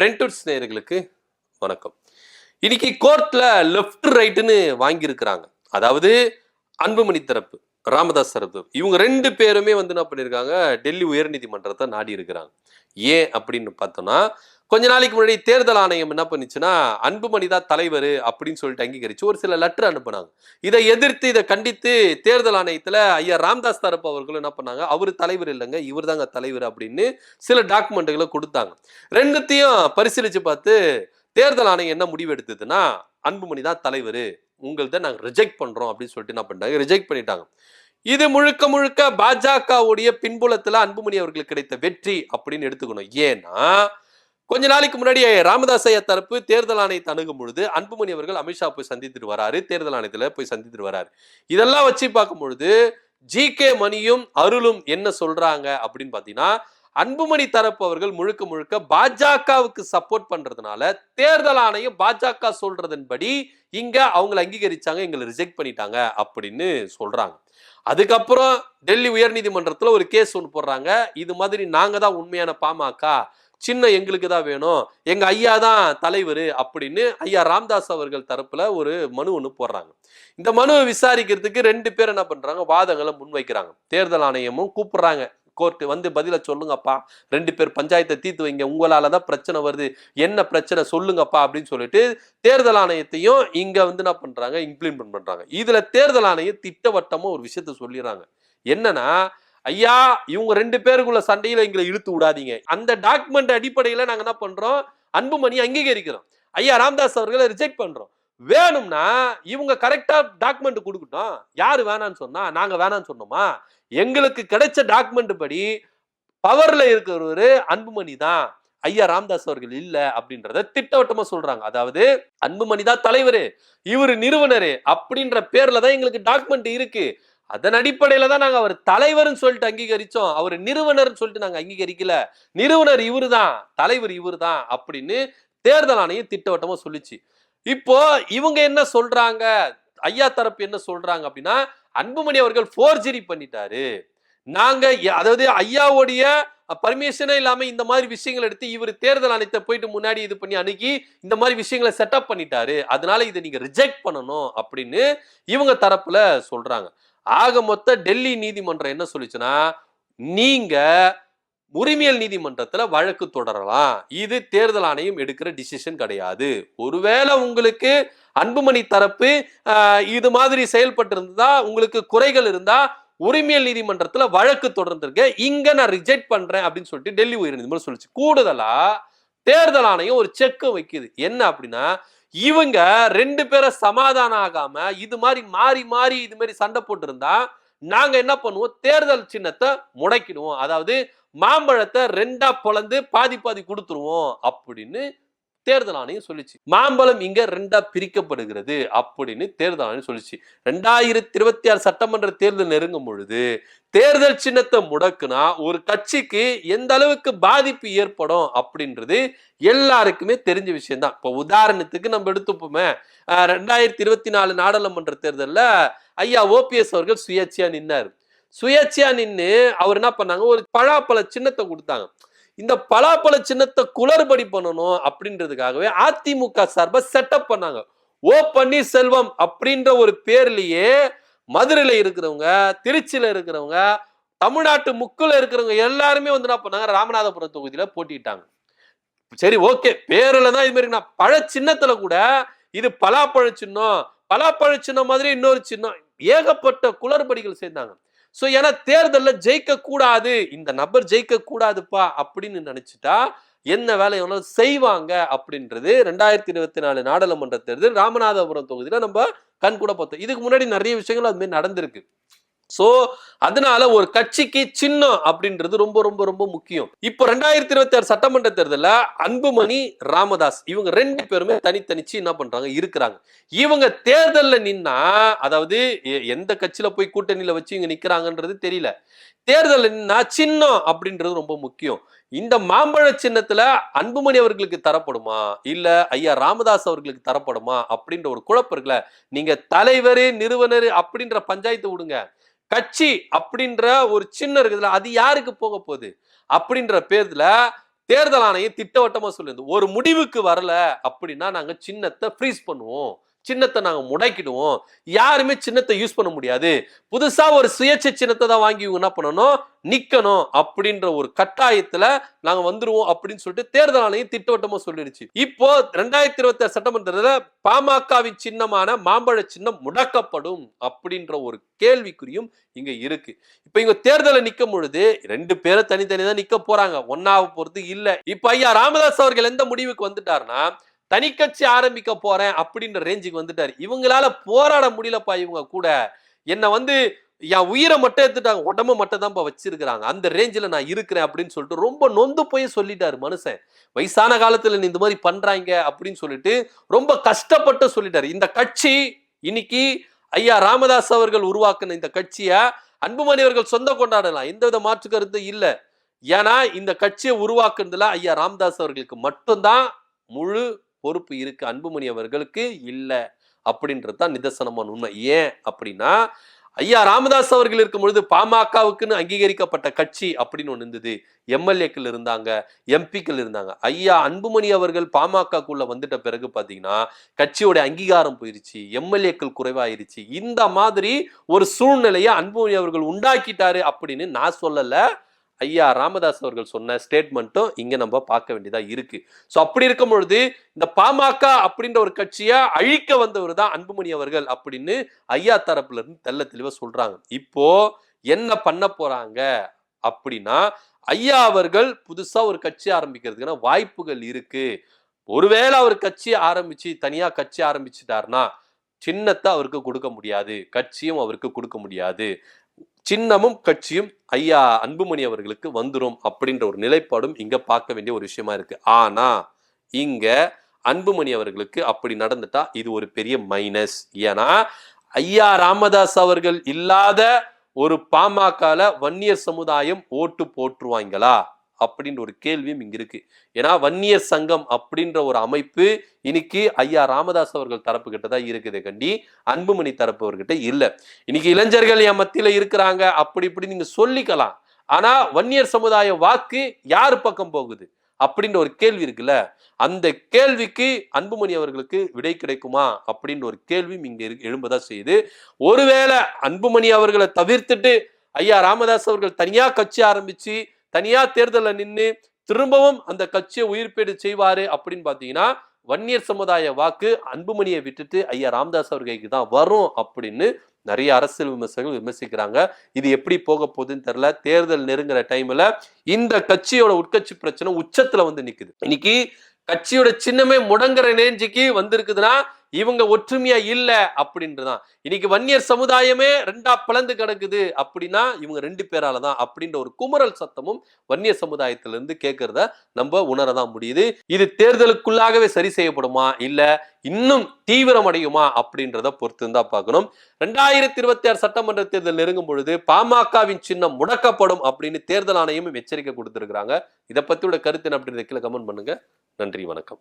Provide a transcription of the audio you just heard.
பிரெண்டூட்ஸ் நேயர்களுக்கு வணக்கம். இன்னைக்கு கோர்ட்ல லெஃப்ட் ரைட்டுன்னு வாங்கியிருக்கிறாங்க. அதாவது அன்புமணி தரப்பு ராமதாஸ் தரப்பு. இவங்க ரெண்டு பேருமே வந்து என்ன பண்ணியிருக்காங்க? டெல்லி உயர்நீதிமன்றத்தை நாடி இருக்கிறாங்க ஏன் அப்படின்னு பார்த்தோம்னா கொஞ்ச நாளைக்கு முன்னாடி தேர்தல் ஆணையம் என்ன பண்ணுச்சுன்னா அன்புமணி தான் தலைவர் அப்படின்னு சொல்லிட்டு அங்கீகரிச்சு ஒரு சில லெட்டர் அனுப்புனாங்க. இதை எதிர்த்து இதை கண்டித்து தேர்தல் ஆணையத்தில் ஐயா ராம்தாஸ் தரப்பு அவர்களும் என்ன பண்ணாங்க அவர் தலைவர் இல்லைங்க இவர் தாங்க தலைவர் அப்படின்னு சில டாக்குமெண்ட்டுகளை கொடுத்தாங்க. ரெண்டுத்தையும் பரிசீலித்து பார்த்து தேர்தல் ஆணையம் என்ன முடிவு எடுத்ததுன்னா அன்புமணி தான் தலைவர் உங்கள்தான் நாங்கள் ரிஜெக்ட் பண்ணுறோம் அப்படின்னு சொல்லிட்டு என்ன பண்ணிட்டாங்க ரிஜெக்ட் பண்ணிட்டாங்க. இது முழுக்க முழுக்க பாஜகவுடைய பின்புலத்தில் அன்புமணி அவர்களுக்கு கிடைத்த வெற்றி அப்படின்னு எடுத்துக்கணும். ஏன்னா கொஞ்ச நாளைக்கு முன்னாடி ராமதாஸ் ஐயா தரப்பு தேர்தல் ஆணையத்தை அணுகும் பொழுது அன்புமணி அவர்கள் அமித்ஷா போய் சந்தித்துட்டு வராரு தேர்தல் ஆணையத்துல போய் சந்தித்துட்டு வராரு. இதெல்லாம் வச்சு பார்க்கும் பொழுது ஜி கே மணியும் அருளும் என்ன சொல்றாங்க அப்படின்னு பாத்தீங்கன்னா அன்புமணி தரப்பு அவர்கள் முழுக்க முழுக்க பாஜகவுக்கு சப்போர்ட் பண்றதுனால தேர்தல் ஆணையம் பாஜக சொல்றதன்படி இங்க அவங்களை அங்கீகரிச்சாங்க எங்களை ரிஜெக்ட் பண்ணிட்டாங்க அப்படின்னு சொல்றாங்க. அதுக்கப்புறம் டெல்லி உயர்நீதிமன்றத்தில் ஒரு கேஸ் ஒன்று போடுறாங்க. இது மாதிரி நாங்கள் தான் உண்மையான பாமக சின்ன எங்களுக்கு தான் வேணும். எங்க ஐயா தான் தலைவர் அப்படின்னு ஐயா ராம்தாஸ் அவர்கள் தரப்புல ஒரு மனு ஒன்று போடுறாங்க. இந்த மனுவை விசாரிக்கிறதுக்கு ரெண்டு பேர் என்ன பண்றாங்க? வாதங்களை முன்வைக்கிறாங்க. தேர்தல் ஆணையமும் கூப்பிடுறாங்க. கோர்ட்டு வந்து பதில சொல்லுங்கப்பா. ரெண்டு பேர் பஞ்சாயத்தை தீர்த்து வைங்க. உங்களால தான் பிரச்சனை வருது. என்ன பிரச்சனை சொல்லுங்கப்பா அப்படின்னு சொல்லிட்டு தேர்தல் ஆணையத்தையும் இங்க வந்து என்ன பண்றாங்க? இம்ப்ளிமெண்ட் பண்றாங்க. இதுல தேர்தல் ஆணையம் திட்டவட்டமா ஒரு விஷயத்த சொல்லிடுறாங்க. என்னன்னா ஐயா இவங்க ரெண்டு பேருக்குள்ள சண்டையில எங்களை இழுத்து விடாதீங்க. அந்த டாக்குமெண்ட் அடிப்படையில நாங்க என்ன பண்றோம்? அன்புமணி அங்கீகரிக்கிறோம். ஐயா ராம்தாஸ் அவர்களை ரிஜெக்ட் பண்றோம். வேணும்னா இவங்க கரெக்டா டாக்குமெண்ட் கொடுக்கட்டும். யாரு வேணான்னு சொன்னா நாங்க வேணான்னு சொன்னோமா? எங்களுக்கு கிடைச்ச டாக்குமெண்ட் படி பவர்ல இருக்கிறவரு அன்புமணி தான். ஐயா ராம்தாஸ் அவர்கள் இல்ல அப்படின்றத திட்டவட்டமா சொல்றாங்க. அதாவது அன்புமணி தான் தலைவர். இவர் நிறுவனர் அப்படின்ற பேர்ல தான் எங்களுக்கு டாக்குமெண்ட் இருக்கு. அதன் அடிப்படையில தான் நாங்கள் அவர் தலைவர்னு சொல்லிட்டு அங்கீகரிச்சோம். அவர் நிறுவனர்னு சொல்லிட்டு நாங்கள் அங்கீகரிக்கல. நிறுவனர் இவரு தான் தலைவர் இவரு தான் அப்படின்னு தேர்தல் ஆணையம் திட்டவட்டமா சொல்லிச்சு. இப்போ இவங்க என்ன சொல்றாங்க? ஐயா தரப்பு என்ன சொல்றாங்க அப்படின்னா அன்புமணி அவர்கள் ஃபோர்ஜரி பண்ணிட்டாரு. நாங்க அதாவது ஐயாவுடைய பர்மிஷனே இல்லாம இந்த மாதிரி விஷயங்கள் எடுத்து இவர் தேர்தல் ஆணையத்தை போயிட்டு முன்னாடி இது பண்ணி அணுகி இந்த மாதிரி விஷயங்களை செட்டப் பண்ணிட்டாரு. அதனால இதை நீங்க ரிஜெக்ட் பண்ணணும் அப்படின்னு இவங்க தரப்புல சொல்றாங்க. ஆக மொத்த டெல்லி நீதிமன்றம் என்ன சொல்லுச்சுன்னா நீங்க உரிமையல் நீதிமன்றத்துல வழக்கு தொடரலாம். இது தேர்தல் ஆணையம் எடுக்கிற டிசிஷன் கிடையாது. ஒருவேளை உங்களுக்கு அன்புமணி தரப்பு இது மாதிரி செயல்பட்டு இருந்தா உங்களுக்கு குறைகள் இருந்தா உரிமையல் நீதிமன்றத்துல வழக்கு தொடர்ந்துருக்கேன் இங்க நான் ரிஜெக்ட் பண்றேன் அப்படின்னு சொல்லிட்டு டெல்லி உயர்நீதிமன்றம் சொல்லிச்சு. கூடுதலா தேர்தல் ஆணையம் ஒரு செக்கு வைக்குது. என்ன அப்படின்னா இவங்க ரெண்டு பேரை சமாதானம் ஆகாம இது மாதிரி மாறி மாறி இது மாதிரி சண்டை போட்டிருந்தா நாங்க என்ன பண்ணுவோம்? தேர்தல் சின்னத்தை முடக்கிடுவோம். அதாவது மாம்பழத்தை ரெண்டா பொழந்து பாதி பாதி கொடுத்துருவோம் அப்படின்னு தேர்தல் ஆணையம் சொல்லிச்சு. மாம்பழம் இங்க ரெண்டா பிரிக்கப்படுகிறது அப்படின்னு தேர்தல் ஆணையம் சொல்லிச்சு. ரெண்டாயிரத்தி இருபத்தி ஆறு சட்டமன்ற தேர்தல் நெருங்கும் பொழுது தேர்தல் சின்னத்தை முடக்குனா ஒரு கட்சிக்கு எந்த அளவுக்கு பாதிப்பு ஏற்படும் அப்படின்றது எல்லாருக்குமே தெரிஞ்ச விஷயம் தான் இப்போ உதாரணத்துக்கு நம்ம எடுத்துப்போமே ரெண்டாயிரத்தி இருபத்தி நாலு நாடாளுமன்ற தேர்தலில் ஐயா ஓபிஎஸ் அவர்கள் சுயேட்சையா நின்னார். சுயேட்சையா நின்று அவர் என்ன பண்ணாங்க? ஒரு பழாப்பழ சின்னத்தை கொடுத்தாங்க. இந்த பலாப்பழ சின்னத்தை குளறுபடி பண்ணணும் அப்படின்றதுக்காகவே அதிமுக சார்பை செட்டப் பண்ணாங்க. ஓ பன்னீர்செல்வம் அப்படின்ற ஒரு பேர்லயே மதுரையில இருக்கிறவங்க திருச்சியில இருக்கிறவங்க தமிழ்நாட்டு முக்கில் இருக்கிறவங்க எல்லாருமே வந்து என்ன பண்ணாங்க? ராமநாதபுரம் தொகுதியில போட்டிட்டாங்க சரி ஓகே பேர்ல தான் இது மாதிரி நான் பழ சின்னத்துல கூட இது பலாப்பழ சின்னம் பலாப்பழ சின்னம் மாதிரி இன்னொரு சின்னம் ஏகப்பட்ட குளறுபடிகள் சேர்ந்தாங்க. ஸோ ஏன்னா தேர்தலில் ஜெயிக்க கூடாது இந்த நபர் ஜெயிக்க கூடாதுப்பா அப்படின்னு நினைச்சிட்டா என்ன வேலை எவ்வளவு செய்வாங்க அப்படின்றது ரெண்டாயிரத்தி இருபத்தி நாலு நாடாளுமன்ற தேர்தல் ராமநாதபுரம் தொகுதியில் நம்ம கண் கூட பார்த்தோம். இதுக்கு முன்னாடி நிறைய விஷயங்கள் அது மாதிரி நடந்திருக்கு. சோ அதனால ஒரு கட்சிக்கு சின்னம் அப்படின்றது ரொம்ப ரொம்ப ரொம்ப முக்கியம். இப்போ ரெண்டாயிரத்தி இருபத்தி ஆறு சட்டமன்ற தேர்தலில் அன்புமணி ராமதாஸ் இவங்க ரெண்டு பேருமே தனித்தனிச்சு என்ன பண்றாங்க? இருக்கிறாங்க. இவங்க தேர்தல்ல நின்னா அதாவது எ- எந்த கட்சியில போய் கூட்டணியில வச்சு இவங்க நிக்கிறாங்கன்றது தெரியல. தேர்தலில் நின்னா சின்னம் அப்படின்றது ரொம்ப முக்கியம். இந்த மாம்பழ சின்னத்துல அன்புமணி அவர்களுக்கு தரப்படுமா? இல்ல ஐயா ராமதாஸ் அவர்களுக்கு தரப்படுமா? அப்படின்ற ஒரு குழப்பம் இருக்குல்ல. நீங்க தலைவர் நிறுவனர் அப்படின்ற பஞ்சாயத்து விடுங்க. கட்சி அப்படின்ற ஒரு சின்ன இருக்குதுல அது யாருக்கு போக போகுது? அப்படின்ற பேர்ல தேர்தல் ஆணையம் திட்டவட்டமா சொல்லுது ஒரு முடிவுக்கு வரல அப்படின்னா நாங்க சின்னத்தை ஃப்ரீஸ் பண்ணுவோம். சின்னத்தை நாங்கள் முடக்கிடுவோம். யாருமே சின்னத்தை யூஸ் பண்ண முடியாது. புதுசாக ஒரு சுயேட்சை சின்னத்தை தான் வாங்கி இவங்க என்ன பண்ணணும்? நிற்கணும் அப்படின்ற ஒரு கட்டாயத்தில் நாங்கள் வந்துடுவோம் அப்படின்னு சொல்லிட்டு தேர்தல் ஆணையம் திட்டவட்டமாக சொல்லிடுச்சு. இப்போ ரெண்டாயிரத்தி இருபத்தி ஆறு சட்டமன்றத்துல பாமகவின் சின்னமான மாம்பழ சின்னம் முடக்கப்படும் அப்படின்ற ஒரு கேள்விக்குறியும் இங்கே இருக்கு. இப்போ இங்கே தேர்தலை நிற்கும் பொழுது ரெண்டு பேரும் தனித்தனி தான் நிற்க போறாங்க. ஒன்னாவ போகிறது இல்லை. இப்போ ஐயா ராமதாஸ் அவர்கள் எந்த முடிவுக்கு வந்துட்டாருன்னா தனி கட்சி ஆரம்பிக்க போறேன் அப்படின்ற ரேஞ்சுக்கு வந்துட்டாரு. இவங்களால போராட முடியலப்பா இவங்க கூட. என்னை வந்து என் உயிரை மட்டும் எடுத்துட்டாங்க உடம்ப மட்டும் தான்ப்பா வச்சிருக்கிறாங்க. அந்த ரேஞ்சில் நான் இருக்கிறேன் அப்படின்னு சொல்லிட்டு ரொம்ப நொந்து போய் சொல்லிட்டாரு மனுஷன். வயசான காலத்தில் நீ இந்த மாதிரி பண்றாங்க அப்படின்னு சொல்லிட்டு ரொம்ப கஷ்டப்பட்டு சொல்லிட்டாரு. இந்த கட்சி இன்னைக்கு ஐயா ராமதாஸ் அவர்கள் உருவாக்குன இந்த கட்சியை அன்புமணி அவர்கள் சொந்த கொண்டாடலாம். எந்த வித மாற்று கருத்தும் இல்லை. ஏன்னா இந்த கட்சியை உருவாக்குனதுல ஐயா ராமதாஸ் அவர்களுக்கு மட்டும்தான் முழு பொறுப்பு இருக்கு அன்புமணி அவர்களுக்கு? இல்லை. அப்படின்றது தான் நிதர்சனமான உண்மை. ஏன் அப்படின்னா ஐயா ராமதாஸ் அவர்கள் இருக்கும் பொழுது பாமகவுக்குன்னு அங்கீகரிக்கப்பட்ட கட்சி அப்படின்னு ஒன்று இருந்தது. எம்எல்ஏக்கள் இருந்தாங்க எம்பிக்கள் இருந்தாங்க. ஐயா அன்புமணி அவர்கள் பாமகக்குள்ள வந்துட்ட பிறகு பார்த்தீங்கன்னா கட்சியோட அங்கீகாரம் போயிருச்சு எம்எல்ஏக்கள் குறைவாயிருச்சு. இந்த மாதிரி ஒரு சூழ்நிலையை அன்புமணி அவர்கள் உண்டாக்கிட்டாரு அப்படின்னு நான் சொல்லலை. ஐயா ராமதாஸ் அவர்கள் சொன்ன ஸ்டேட்மெண்ட்டும் இங்கே நம்ம பார்க்க வேண்டியதாக இருக்கு. ஸோ அப்படி இருக்கும் பொழுது இந்த பாமக அப்படின்ற ஒரு கட்சியை அழிக்க வந்தவர் தான் அன்புமணி அவர்கள் அப்படின்னு ஐயா தரப்புலேருந்து தெல்ல தெளிவாக சொல்கிறாங்க இப்போது என்ன பண்ண போகிறாங்க அப்படின்னா ஐயா அவர்கள் புதுசாக ஒரு கட்சி ஆரம்பிக்கிறதுக்கான வாய்ப்புகள் இருக்குது ஒருவேளை அவர் கட்சி ஆரம்பித்து தனியாக கட்சி ஆரம்பிச்சிட்டாருன்னா சின்னத்தை அவருக்கு கொடுக்க முடியாது. கட்சியும் அவருக்கு கொடுக்க முடியாது. சின்னமும் கட்சியும் ஐயா அன்புமணி அவர்களுக்கு வந்துடும் அப்படின்ற ஒரு நிலைப்பாடும் இங்க பார்க்க வேண்டிய ஒரு விஷயமா இருக்கு. ஆனா இங்க அன்புமணி அவர்களுக்கு அப்படி நடந்துட்டா இது ஒரு பெரிய மைனஸ் ஏன்னா ஐயா ராமதாஸ் அவர்கள் இல்லாத ஒரு பாமகல வன்னியர் சமுதாயம் ஓட்டு போட்டுருவாங்களா? அப்படின்ற ஒரு கேள்வியும் இங்க இருக்கு. ஏன்னா வன்னியர் சங்கம் அப்படின்ற ஒரு அமைப்பு இன்னைக்கு ஐயா ராமதாஸ் அவர்கள் தரப்பு கிட்ட தான் இருக்குது கண்டி. அன்புமணி தரப்பு அவர்கிட்ட இல்லை. இன்னைக்கு இளைஞர்கள் என் மத்தியில இருக்கிறாங்க அப்படி இப்படி நீங்க சொல்லிக்கலாம். ஆனா வன்னியர் சமுதாய வாக்கு யார் பக்கம் போகுது? அப்படின்ற ஒரு கேள்வி இருக்குல்ல. அந்த கேள்விக்கு அன்புமணி அவர்களுக்கு விடை கிடைக்குமா? அப்படின்ற ஒரு கேள்வியும் இங்க இரு- எழும்பதா செய்யுது. ஒருவேளை அன்புமணி அவர்களை தவிர்த்துட்டு ஐயா ராமதாஸ் அவர்கள் தனியா கட்சி ஆரம்பிச்சு தனியா தேர்தலில் நின்று திரும்பவும் அந்த கட்சியை உயிர்ப்பேடு செய்வாரு அப்படின்னு பாத்தீங்கன்னா வன்னியர் சமுதாய வாக்கு அன்புமணியை விட்டுட்டு ஐயா ராமதாஸ் அவர்களுக்கு தான் வரும் அப்படின்னு நிறைய அரசியல் விமர்சகர்கள் விமர்சிக்கிறாங்க. இது எப்படி போக போகுதுன்னு தெரியல. தேர்தல் நெருங்குற டைம்ல இந்த கட்சியோட உட்கட்சி பிரச்சனை உச்சத்துல வந்து நிக்குது. இன்னைக்கு கட்சியோட சின்னமே முடங்குற நேஞ்சிக்கு வந்திருக்குதுன்னா இவங்க ஒற்றுமையா இல்ல அப்படின்றதான். இன்னைக்கு வன்னியர் சமுதாயமே ரெண்டா பிளந்து கிடக்குது அப்படின்னா இவங்க ரெண்டு பேரால தான் அப்படின்ற ஒரு குமரல் சத்தமும் வன்னியர் சமுதாயத்திலிருந்து கேட்கறத நம்ம உணரதான் முடியுது. இது தேர்தலுக்குள்ளாகவே சரி செய்யப்படுமா? இல்ல இன்னும் தீவிரமடையுமா? அப்படின்றத பொறுத்து இருந்தா பார்க்கணும். ரெண்டாயிரத்தி இருபத்தி ஆறு சட்டமன்ற தேர்தல் நெருங்கும் பொழுது பாமகவின் சின்னம் முடக்கப்படும் அப்படின்னு தேர்தல் ஆணையமும் எச்சரிக்கை கொடுத்திருக்கிறாங்க. இதை பத்தியோட கருத்து என்ன அப்படின்றத கீழே கமெண்ட் பண்ணுங்க. நன்றி வணக்கம்.